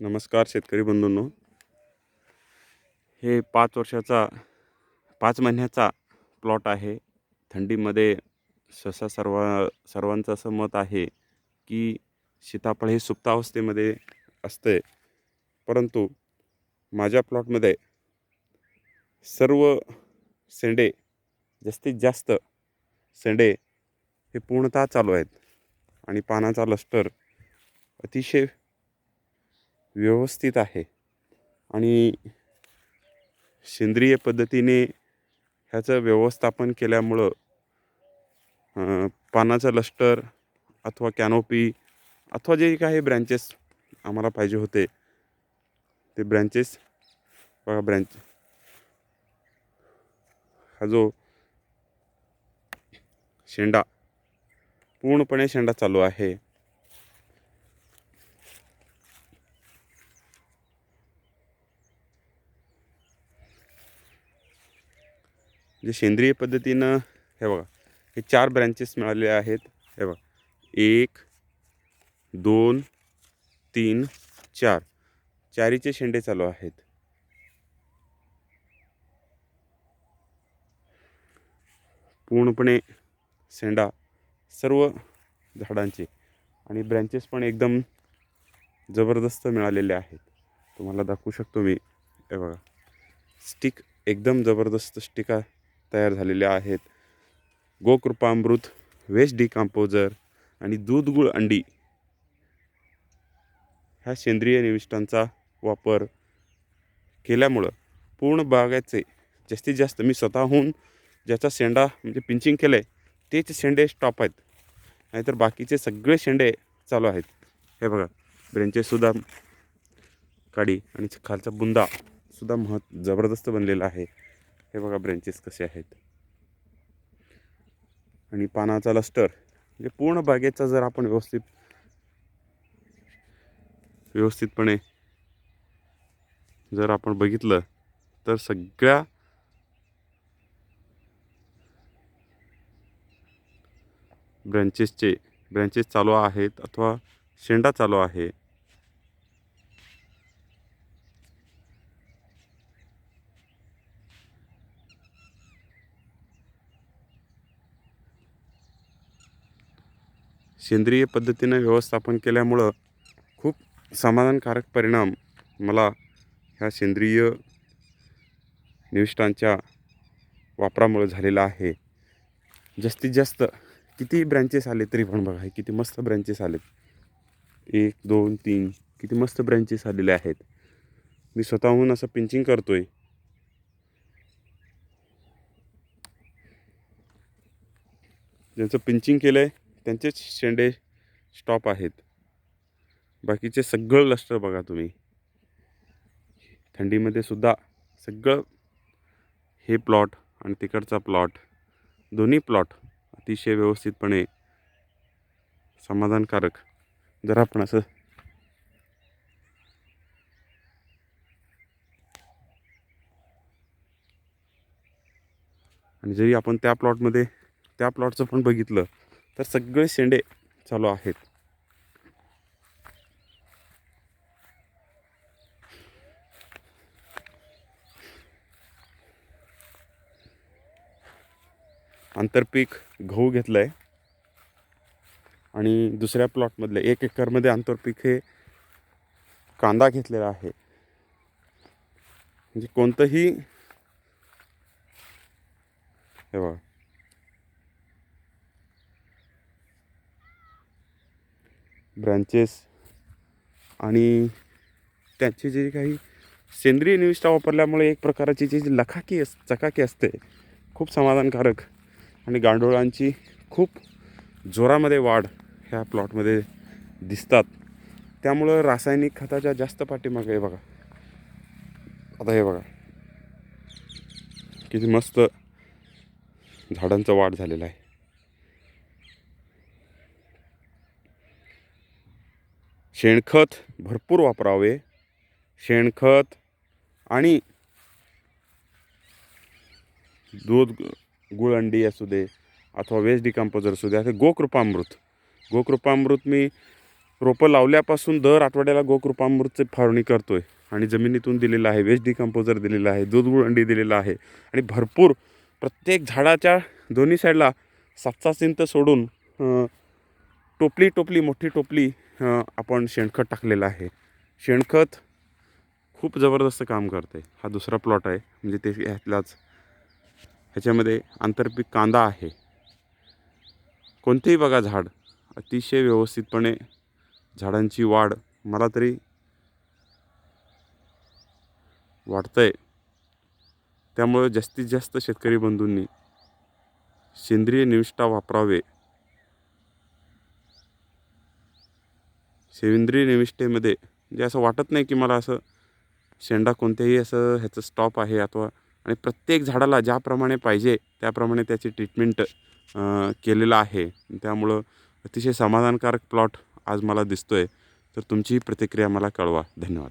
नमस्कार शेतकरी बंधूंनो. हे पाच वर्षाचा पाच महिन्याचा प्लॉट आहे. थंडीमध्ये सहसा सर्व सर्वांचं असं मत आहे की सीताफळ हे सुप्तावस्थेमध्ये असते. परंतु माझ्या प्लॉटमध्ये सर्व सेंडे जास्तीत जास्त सेंडे हे पूर्णतः चालू आहेत. आणि पानाचा लष्टर अतिशय व्यवस्थित आहे. आणि सेंद्रिय पद्धतीने ह्याचं व्यवस्थापन केल्यामुळं पानाचं लष्टर अथवा कॅनोपी अथवा जे काही ब्रँचेस आम्हाला पाहिजे होते ते ब्रँचेस बघा ब्रँच हा जो शेंडा पूर्णपणे शेंडा चालू आहे. म्हणजे सेंद्रिय पद्धतीनं हे बघा हे चार ब्रँचेस मिळालेले आहेत. हे बघा एक दोन तीन चार. चारीचे शेंडे चालू आहेत. पूर्णपणे शेंडा सर्व झाडांचे आणि ब्रँचेस पण एकदम जबरदस्त मिळालेले आहेत. तुम्हाला दाखवू शकतो मी. हे बघा स्टिक एकदम जबरदस्त स्टिका तयार झालेल्या आहेत. गोकृपामृत वेस्ट डिकम्पोजर आणि दूध गुळ अंडी ह्या सेंद्रिय निविष्टांचा वापर केल्यामुळं पूर्ण बागाचे जास्तीत जास्त मी स्वतःहून ज्याचा शेंडा म्हणजे पिंचिंग केलं आहे तेच शेंडे स्टॉप आहेत. नाहीतर बाकीचे सगळे शेंडे चालू आहेत. हे बघा ब्रेंचेसुद्धा काडी आणि खालचा बुंदा सुद्धा महत् जबरदस्त बनलेला आहे. हे बघा ब्रँचेस कसे आहेत. आणि पानाचा लस्टर म्हणजे पूर्ण बागेचा जर आपण व्यवस्थित व्यवस्थितपणे जर आपण बघितलं तर सगळ्या ब्रँचेसचे ब्रँचेस चालू आहेत अथवा शेंडा चालू आहे. सेंद्रिय पद्धतीनं व्यवस्थापन केल्यामुळं खूप समाधानकारक परिणाम मला ह्या सेंद्रिय निविष्टांच्या वापरामुळे झालेला आहे. जास्तीत जास्त किती ब्रँचेस आले तरी पण बघा हे किती मस्त ब्रँचेस आलेत. एक दोन तीन किती मस्त ब्रँचेस आलेले आहेत. मी स्वतःहून असं पिंचिंग करतो आहे ज्यांचं पिंचिंग केलं आहे त्यांचेच शेंडे स्टॉप आहेत. बाकीचे सगळं लष्टर बघा तुम्ही. थंडीमध्ये सुद्धा सगळं हे प्लॉट आणि तिकडचा प्लॉट दोन्ही प्लॉट अतिशय व्यवस्थितपणे समाधानकारक. जर आपण असं आणि जरी आपण त्या प्लॉटमध्ये त्या प्लॉटचं पण बघितलं तर सगळे शेंडे चालू आहेत. आंतरपीक गहू घेतलं आहे आणि दुसऱ्या प्लॉटमधले एक एकरमध्ये आंतरपीक हे कांदा घेतलेला आहे. म्हणजे कोणतंही हे बघा. ब्रँचेस आणि त्याचे जे काही सेंद्रिय निविष्ठा वापरल्यामुळे एक प्रकारची जी जी लखाकी अस चकाकी असते खूप समाधानकारक आणि गांडोळांची खूप जोरामध्ये वाढ ह्या प्लॉटमध्ये दिसतात. त्यामुळं रासायनिक खताच्या जास्त पाठीमागे हे बघा. आता हे बघा. किती मस्त झाडांचा वाढ झालेला आहे. शेणखत भरपूर वापरावे. शेणखत आणि दूध गुळंडी असू दे अथवा वेस्ट डिकम्पोजर असू दे असे गोकृपामृत. गोकृपामृत मी रोपं लावल्यापासून दर आठवड्याला गोकृपामृतचे फवारणी करतो आहे आणि जमिनीतून दिलेलं आहे वेस्ट डिकम्पोजर दिलेलं आहे दूध गुळ अंडी दिलेलं आहे आणि भरपूर प्रत्येक झाडाच्या दोन्ही साईडला सात सात सोडून टोपली टोपली मोठी टोपली आपण शेणखत टाकलेलं आहे. शेणखत खूप जबरदस्त काम करते हा दुसरा प्लॉट आहे. म्हणजे ते ह्यातलाच. ह्याच्यामध्ये आंतरपीक कांदा आहे. कोणतेही बघा झाड. अतिशय व्यवस्थितपणे झाडांची वाढ मला तरी वाटतंय. त्यामुळे जास्तीत जास्त शेतकरी बंधूंनी सेंद्रिय निविष्ठा वापरावे. सेंद्रिय निविष्ठेमध्ये म्हणजे असं वाटत नाही की मला असं शेंडा कोणत्याही असं ह्याचं स्टॉप आहे अथवा आणि प्रत्येक झाडाला ज्याप्रमाणे पाहिजे त्याप्रमाणे त्याची ट्रीटमेंट केलेलं आहे. त्यामुळं अतिशय समाधानकारक प्लॉट आज मला दिसतो आहे तर तुमची प्रतिक्रिया मला कळवा. धन्यवाद.